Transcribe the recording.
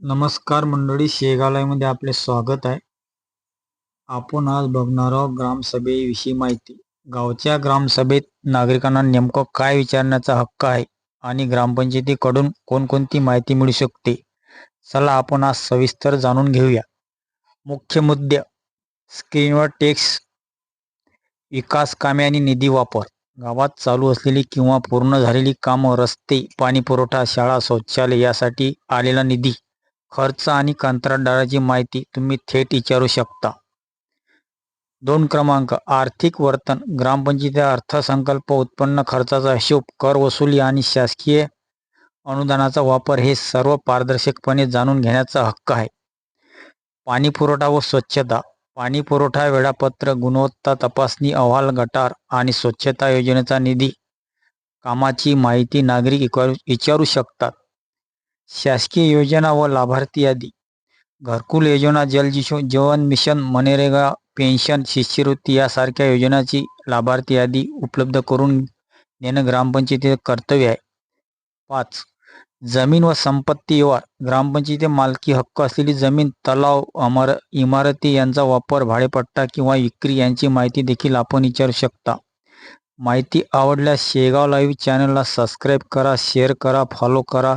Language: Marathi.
नमस्कार मंडळी शेघालयमध्ये आपले स्वागत आहे. आपण आज बघणार आहोत ग्रामसभेविषयी माहिती. गावच्या ग्रामसभेत नागरिकांना नेमकं काय विचारण्याचा हक्क आहे आणि ग्रामपंचायतीकडून कोणकोणती माहिती मिळू शकते? चला आपण आज सविस्तर जाणून घेऊया. मुख्य मुद्दे. स्क्रीनवर टेक्स्ट. विकास कामे आणि निधी वापर. गावात चालू असलेली किंवा पूर्ण झालेली कामं रस्ते पाणीपुरवठा शाळा शौचालय यासाठी आलेला निधी. खर्च आणि कंत्राटदाराची माहिती तुम्ही थेट विचारू शकता. दोन क्रमांक आर्थिक वर्तन ग्रामपंचायती अर्थसंकल्प उत्पन्न खर्चाचा हिशोब कर वसुली आणि शासकीय अनुदानाचा वापर हे सर्व पारदर्शकपणे जाणून घेण्याचा हक्क आहे. पाणी पुरवठा व स्वच्छता पाणी पुरवठा वेळापत्र गुणवत्ता तपासणी अहवाल गटार आणि स्वच्छता योजनेचा निधी कामाची माहिती नागरिक विचारू विचारू शकतात. शासकीय योजना व लाभार्थी यादी. घरकुल योजना जल जीवन मिशन मनरेगा पेन्शन शिष्यवृत्ती यासारख्या योजनाची लाभार्थी यादी उपलब्ध करून देणं ग्रामपंचायतीचे कर्तव्य आहे. पाच जमीन व संपत्ती व्यवहार. ग्रामपंचायती मालकी हक्क असलेली जमीन तलाव अमर इमारती यांचा वापर भाडेपट्टा किंवा विक्री यांची माहिती देखील आपण विचारू शकता. माहिती आवडल्यास शेगाव लाईव्ह चॅनलला सबस्क्राईब करा शेअर करा फॉलो करा.